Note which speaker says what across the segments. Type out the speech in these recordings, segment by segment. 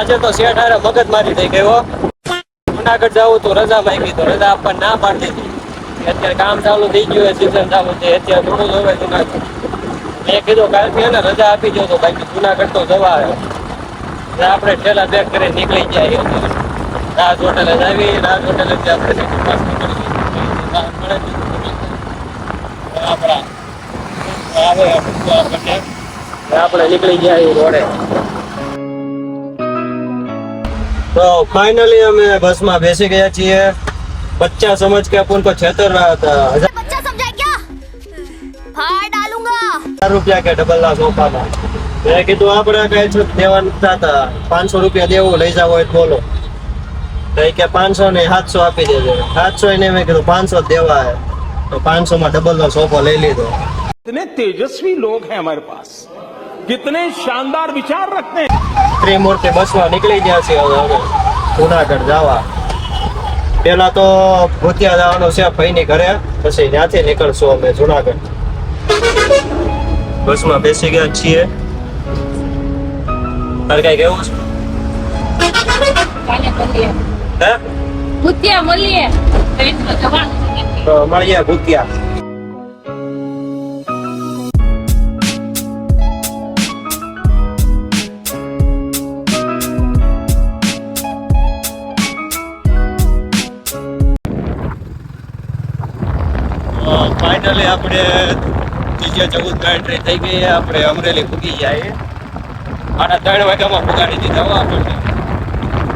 Speaker 1: આજે તો શેઠ હારે મગજ મારી થઈ ગયો જુનાગઢ જવું તો રજા માંગી તો રજા આપવા ના પાડી દીધી. અત્યારે કામ ચાલુ થઈ ગયું હોય સીઝન ચાલુ છે, અત્યારે થોડું જ જુનાગઢ. મેં કીધું કાલથી એને રજા આપી દો તો બાકી જુનાગઢ તો જવા આવે આપણે ઠેલા બેગ કરી નીકળી જાય રાજ હોટલે આવી, રાજ હોટલે આપણા આપણે નીકળી જાય રોડે. તો ફાઇનલી અમે બસમાં બેસી ગયા છીએ બચ્ચા સમજ કે अपन को छेतर रहा था हजार
Speaker 2: बच्चा समझा क्या फाड़ डालूंगा
Speaker 1: રૂપિયા કે ડબલ ના સોફામાં મેં કીધું આપણે કઈ છું દેવા નતા હતા પાંચસો રૂપિયા દેવું લઈ જાવ હોય તો બોલો તો ઈ કે પાંચસો ને સાતસો આપી દેજો સાતસો ને મેં કીધું પાંચસો જ દેવા હે તો પાંચસો માં ડબલ નો સોફો લઈ લીધો
Speaker 3: कितने तेजस्वी लोग हैं हमारे पास कितने शानदार विचार रखते हैं
Speaker 1: ત્રિમૂર્તિ બસમાં નીકળી ગયા છીએ હવે. જુનાગઢ જવા. પેલા તો ભૂતિયા જવાનું છે ભાઈની ઘરે. પછી ત્યાંથી નીકળશું અમે જુનાગઢ. બસમાં બેસી ગયા છીએ. તારે કઈ કેવું છે
Speaker 4: મળીએ ભૂતિયા. તો
Speaker 1: ફાઇનલી આપણે ત્રીજા ચૌદ ગાંઠરી થઈ ગઈ આપણે અમરેલી પૂગી જાય આના ત્રણ વાગ્યામાં પુગાડી દીધા હોય આપણને.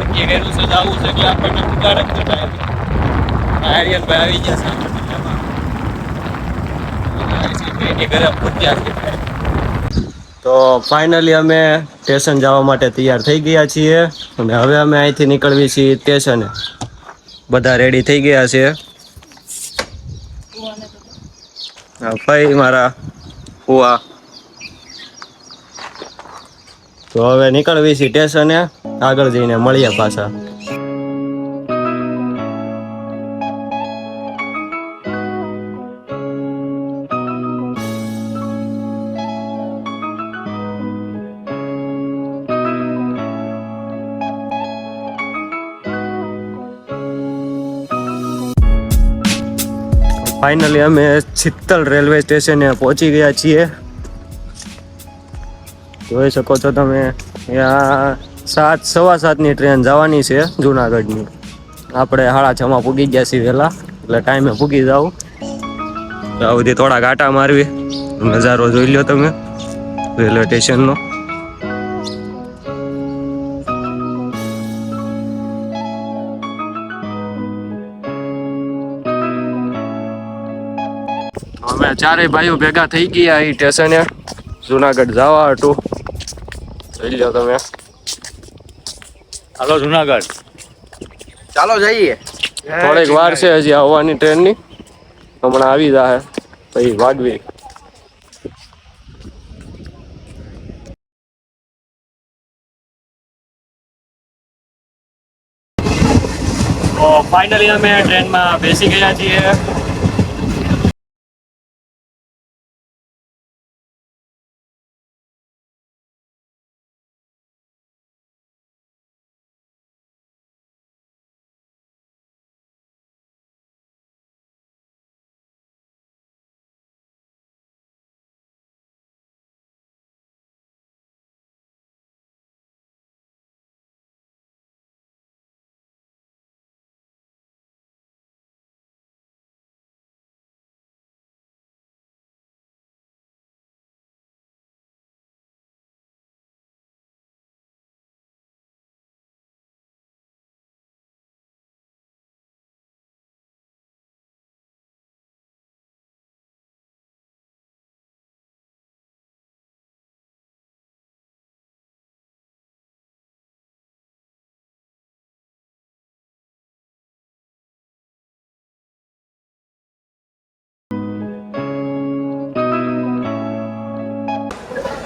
Speaker 1: નક્કી ઘેરું સજા આવું છે એટલે આપણને પુગાડે આર્યનભાઈ આવી ગયા છે ઘરે પૂજ્યા તો ફાઇનલી અમે સ્ટેશન જવા માટે તૈયાર થઈ ગયા છીએ. અને હવે અમે અહીંથી નીકળવી છીએ સ્ટેશને બધા રેડી થઈ ગયા છે હા, ભાઈ મારા ફુવા. તો હવે નીકળવી છે સ્ટેશને આગળ જઈને મળીએ પાછા. ફાઇનલી અમે શીતલ રેલવે સ્ટેશને પહોંચી ગયા છીએ. જોઈ શકો છો તમે સાત, સવા સાતની ટ્રેન જવાની છે જુનાગઢની. આપણે સાડા છમાં પૂગી ગયા છીએ વહેલા, એટલે ટાઈમે પૂગી જાવ. તો આ થોડા ગાટા મારવી. નજારો જોઈ લો તમે, રેલવે સ્ટેશનનો. ચારેય ભાઈઓ ભેગા થઈ ગયા એ સ્ટેશને. જુનાગઢ જવા હતું. જોઈ લો તમે.
Speaker 5: હાલો જુનાગઢ. ચાલો જઈએ.
Speaker 1: થોડીક વાર છે હજી આવવાની ટ્રેનની. હમણાં આવી જાય પછી વાગવી. તો ફાઇનલી અમે ટ્રેનમાં બેસી ગયા છીએ.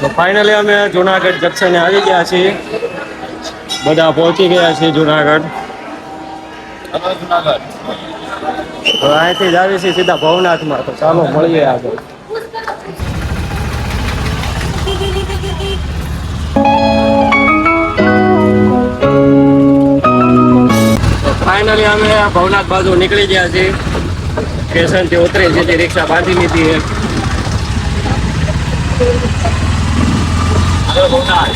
Speaker 1: તો ફાઇનલી અમે જુનાગઢ જંકશને આવી ગયા છીએ. બધા પહોંચી ગયા છીએ જુનાગઢ. તો અહીંથી જ આવી છીએ સીધા ભવનાથમાં. તો ચાલો મળીએ આગળ. ફાઇનલી અમે ભવનાથ બાજુ નીકળી ગયા છીએ. સ્ટેશનથી ઉતરી સીધી રિક્ષા બાંધી લીધી છે. હાલો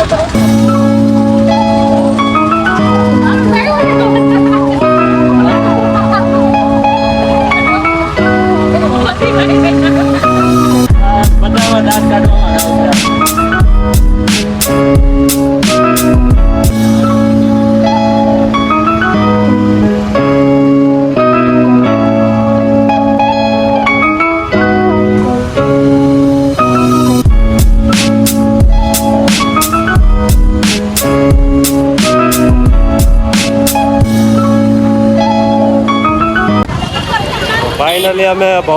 Speaker 1: ભવનાથ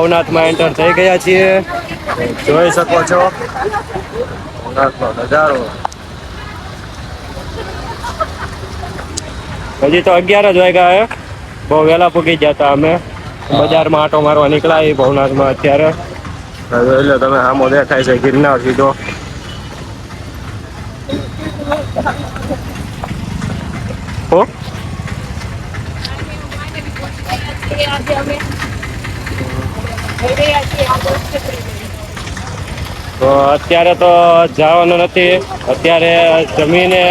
Speaker 1: ભવનાથમાં એન્ટર થઈ ગયા છીએ. જોઈ શકો છો. નજારો. હજી તો અગિયાર જ વાગ્યા બહુ વહેલા પૂગી ગયા હતા અમે. બજારમાં આટો મારવા નીકળ્યા એ ભવનાથમાં અત્યારે. એટલે તમે આમો દેખાય છે, ગિરનાર સીધો. હો? અત્યારે તો જવાનું નથી. અત્યારે જમીને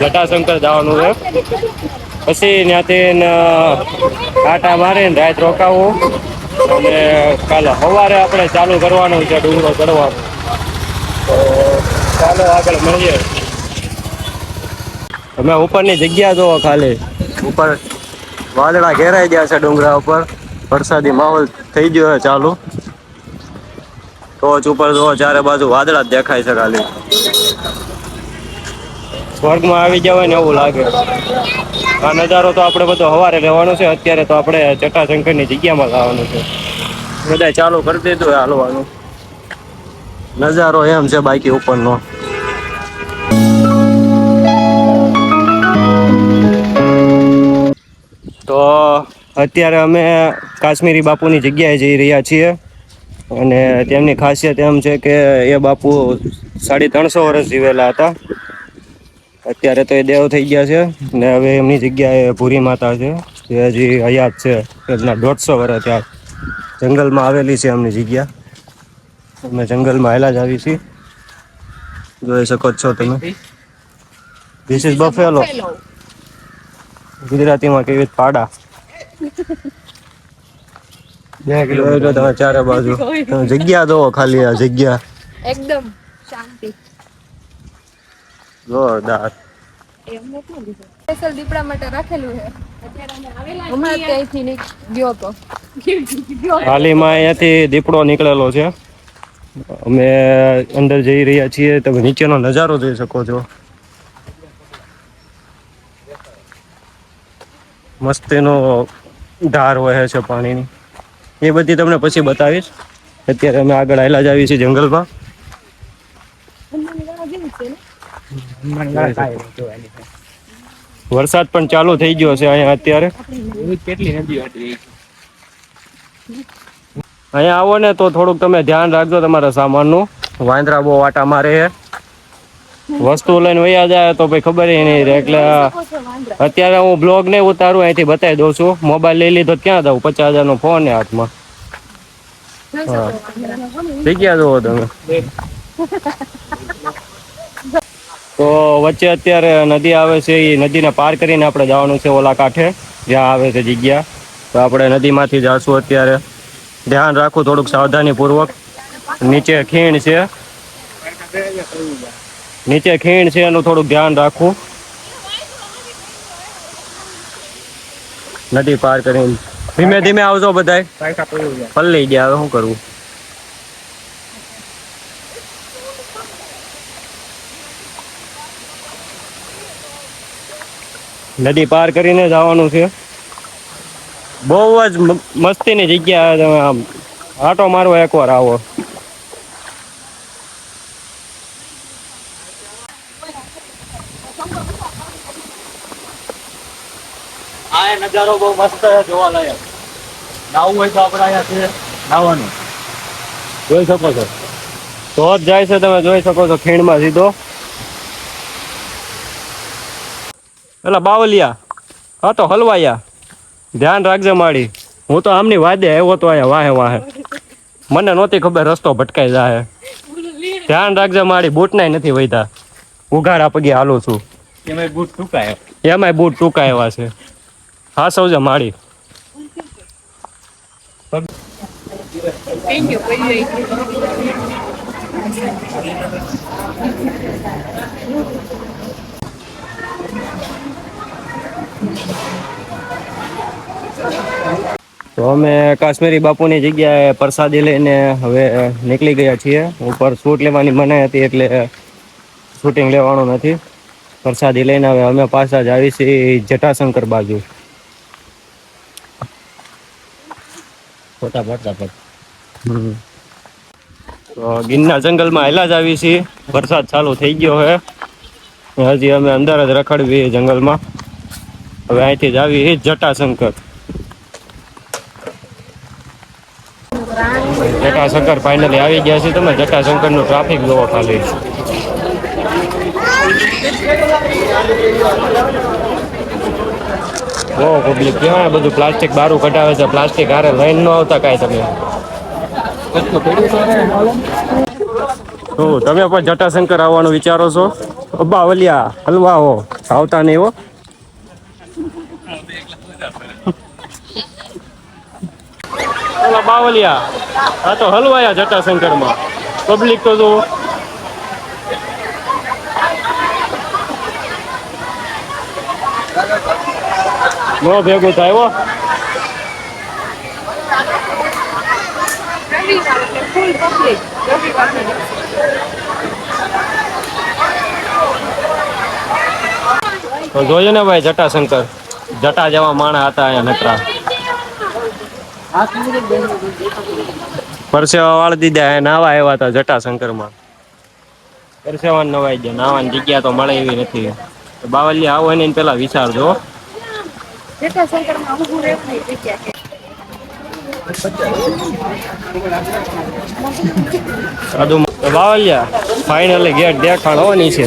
Speaker 1: જટાશંકર જવાનું છે. પછી ત્યાંથી આટા મારીને રાત રોકાવું. અને કાલે સવારે આપણે ચાલુ કરવાનું છે, ડુંગરો ચડવાનું. ચાલો આગળ મળીએ. તમે ઉપરની જગ્યા જુઓ ખાલી. ઉપર વાદળા ઘેરાઈ ગયા છે ડુંગરા ઉપર. વરસાદી માહોલ થઈ ગયો છે ચાલુ. ટોચ ઉપર જો ચારે બાજુ વાદળા જ દેખાય છે ખાલી. સ્વર્ગમાં આવી જવાય ને એવું લાગે. આ નજારો તો આપણે બધો સવારે રહેવાનો છે અત્યારે તો આપણે જટાશંકરની જગ્યામાં લાવવાનું છે. બધા ચાલુ કરી દીધું હાલવાનું. નજારો એમ છે બાકી ઉપરનો. તો અત્યારે અમે કાશ્મીરી બાપુની જગ્યાએ જઈ રહ્યા છીએ અને તેમની ખાસિયત એમ છે કે એ બાપુ સાડી ત્રણસો વર્ષ જીવેલા હતા. અત્યારે તો એ દેવ થઈ ગયા છે ને હવે એમની જગ્યાએ ભૂરી માતા છે. જે હજી હયાત છે. એમના દોઢસો વર્ષ ત્યાં જંગલમાં આવેલી છે એમની જગ્યા. અમે જંગલમાં આવેલા જ આવી છીએ. જોઈ શકો છો તમે. ધીસ ઇઝ બફેલો ગુજરાતીમાં કેવી પાડા. જોઈ લો તમે ચારે બાજુ. જગ્યા જોવો ખાલી આ જગ્યા.
Speaker 6: એકદમ શાંતિ.
Speaker 1: જોરદાર.
Speaker 6: સ્પેશિયલ દીપડા માટે રાખેલું છે. હમણાં જ ત્યાંથી નીક- ગયો તો.
Speaker 1: હાલીમાં અહીંયાથી દીપડો નીકળેલો છે. અમે અંદર જઈ રહ્યા છીએ. તમે નીચેનો નજારો જોઈ શકો છો. મસ્તીનો ધાર વહે છે પાણીની. એ બધી તમને પછી બતાવીશ. અત્યારે અમે આગળ આવેલા જ આવીએ છીએ જંગલમાં. વરસાદ પણ ચાલુ થઈ ગયો છે અહીંયા અત્યારે. અહીંયા આવો ને તો થોડુંક તમે ધ્યાન રાખજો તમારા સામાનનું. વાંદરા બહુ વાટા મારે છે વસ્તુ લઈને વયા જાય તો ભાઈ ખબર નહીં રહે. એટલે અત્યારે હું બ્લોગ ને ઉતારું અહીંથી બતાવી દઉં છું. મોબાઈલ લઈ લીધો ક્યાં દઉં પચાસ હજારનો ફોન ને હાથમાં. હા. જગ્યા જુઓ તમે. તો વચ્ચે અત્યારે નદી આવે છે એ નદીને પાર કરીને આપણે જવાનું છે ઓલા કાંઠે. જ્યાં આવે છે જગ્યા. તો આપણે નદીમાંથી જાશું અત્યારે. ધ્યાન રાખવું થોડુંક સાવધાનીપૂર્વક. નીચે ખીણ છે. નીચે ખીણ છે, એનું થોડુંક ધ્યાન રાખવું. નદી પાર કરીને. ધીમે ધીમે આવજો બધા પલ્લી ગયા, હવે શું કરવું? નદી પાર કરીને જવાનું છે. બહુ જ મસ્તીની જગ્યા તમે આમ આટો મારવા એકવાર આવો આ નજારો બહુ મસ્ત છે જોવા લાયક. નાવું હોય તો આપણે અહીંયા છે નાવાનું. જોઈ શકો છો. તો જ જાય છે તમે જોઈ શકો છો ખીણમાં સીધો. એટલે બાવલિયા. હા તો હલવાયા. ધ્યાન રાખજે માડી. હું તો આમની વાદે આવ્યો તો અહીંયા વાહે વાહે. મને નહોતી ખબર રસ્તો ભટકાઈ જાય ધ્યાન રાખજે માડી બૂટનાય નથી વૈધા ઉઘાડા પગે હાલું છું.
Speaker 7: એમાં બૂટ ટૂંકાય.
Speaker 1: એમાંય બૂટ ટૂંકા એવા છે. હા સૌજે માળી. તો અમે કાશ્મીરી બાપુની જગ્યાએ પ્રસાદી લઈને હવે નીકળી ગયા છીએ. ઉપર શૂટ લેવાની મનાઈ હતી એટલે શૂટિંગ લેવાનું નથી. પ્રસાદી લઈને હવે અમે પાછા જ આવી છીએ જટાશંકર બાજુ.
Speaker 7: ફોટા પડતા પડતા.
Speaker 1: ગિરના જંગલમાં હેલા જ આવી છીએ. વરસાદ ચાલુ થઈ ગયો હે હજી અમે અંદર જ રખડવી જંગલમાં. હવે અહીંથી જ આવી જટાશંકર. જટાશંકર ફાઇનલી આવી ગયા છે તમે. જટાશંકરનું ટ્રાફિક જોવો ખાલી. બહુ પબ્લિક કેવાય બધું પ્લાસ્ટિક બારું કઢાવે છે પ્લાસ્ટિક હારે લઈને ન આવતા કાંઈ તમે. શું તમે પણ જટાશંકર આવવાનું વિચારો છો? અબ્બા વલિયા હલવા હો. આવતા નહીં હો. બાવલિયા આ તો હલવાયા જટાશંકરમાં પબ્લિક તો જો નો ભેગું થાય, હો. તો જોયું ને ભાઈ જટાશંકર જટા જેવા માણા હતા અહીંયા નકરા. પરસેવા વાળી દીધા નાવા આવ્યા હતા જટાશંકરમાં પરસેવા નવાઈ ગયા, નાવાની જગ્યા તો મળે એવી નથી. બાવલિયા આવો એને પેલા વિચારજો.
Speaker 6: જટાશંકરમાં ઊભું રહેવાની જગ્યા છે
Speaker 1: સાધુ બાવલિયા ફાઇનલી ગેટ દેખાડવાની છે.